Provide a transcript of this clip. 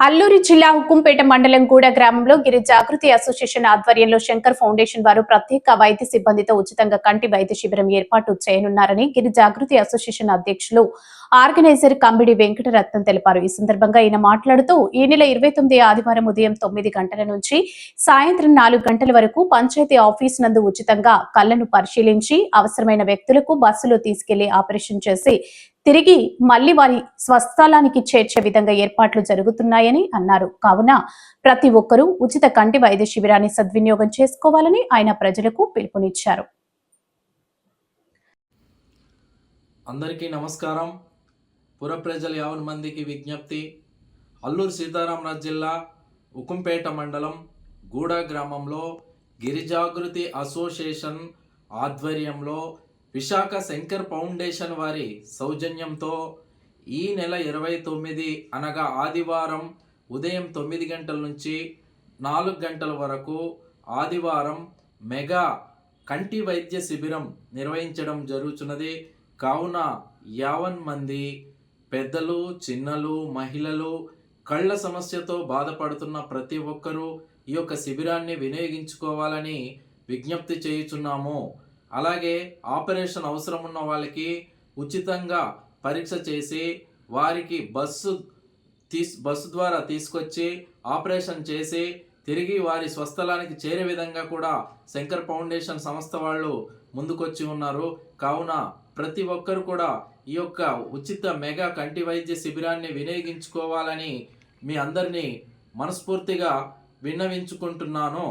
అల్లూరి జిల్లా హుకుంపేట మండలం గూడ గ్రామంలో గిరి జాగృతి అసోసియేషన్ ఆధ్వర్యంలో శంకర్ ఫౌండేషన్ వారు ప్రత్యేక వైద్య సిబ్బందితో ఉచితంగా కంటి వైద్య శిబిరం ఏర్పాటు చేయనున్నారని గిరి జాగృతి అసోసియేషన్ అధ్యక్షులు ఆర్గనైజర్ కంబిడి వెంకటరత్నం తెలిపారు. ఈ సందర్భంగా ఈయన మాట్లాడుతూ ఈ నెల ఇరవై తొమ్మిది ఆదివారం ఉదయం తొమ్మిది గంటల నుంచి సాయంత్రం నాలుగు గంటల వరకు పంచాయతీ ఆఫీస్ నందు ఉచితంగా కళ్ళను పరిశీలించి అవసరమైన వ్యక్తులకు బస్సులో తీసుకెళ్ళి ఆపరేషన్ చేసి తిరిగి మళ్ళీ వారి స్వస్థలానికి చేర్చే విధంగా ఏర్పాట్లు జరుగుతున్నాయని అన్నారు. కావున ప్రతి ఒక్కరూ ఉచిత కంటి వైద్య శిబిరాన్ని సద్వినియోగం చేసుకోవాలని ఆయన ప్రజలకు పిలుపునిచ్చారు. అందరికీ నమస్కారం. పుర ప్రజలు యావన్ మందికి విజ్ఞప్తి. అల్లూరు సీతారామరాజు జిల్లా ఉకుంపేట మండలం గూడ గ్రామంలో గిరిజాగృతి అసోసియేషన్ ఆధ్వర్యంలో విశాఖ శంకర్ ఫౌండేషన్ వారి సౌజన్యంతో ఈ నెల ఇరవై తొమ్మిది అనగా ఆదివారం ఉదయం తొమ్మిది గంటల నుంచి నాలుగు గంటల వరకు ఆదివారం మెగా కంటి వైద్య శిబిరం నిర్వహించడం జరుగుతున్నది కావున యావన్ మంది పెద్దలు చిన్నలు మహిళలు కళ్ళ సమస్యతో బాధపడుతున్న ప్రతి ఒక్కరూ ఈ యొక్క శిబిరాన్ని వినియోగించుకోవాలని విజ్ఞప్తి చేయుచున్నాము. అలాగే ఆపరేషన్ అవసరం ఉన్న వాళ్ళకి ఉచితంగా పరీక్ష చేసి వారికి బస్సు తీస్ బస్సు ద్వారా తీసుకొచ్చి ఆపరేషన్ చేసి తిరిగి వారి స్వస్థలానికి చేరే విధంగా కూడా శంకర్ ఫౌండేషన్ సంస్థ వాళ్ళు ముందుకొచ్చి ఉన్నారు. కావున ప్రతి ఒక్కరు కూడా ఈ యొక్క ఉచిత మెగా కంటి వైద్య శిబిరాన్ని వినియోగించుకోవాలని మీ అందరినీ మనస్ఫూర్తిగా విన్నవించుకుంటున్నాను.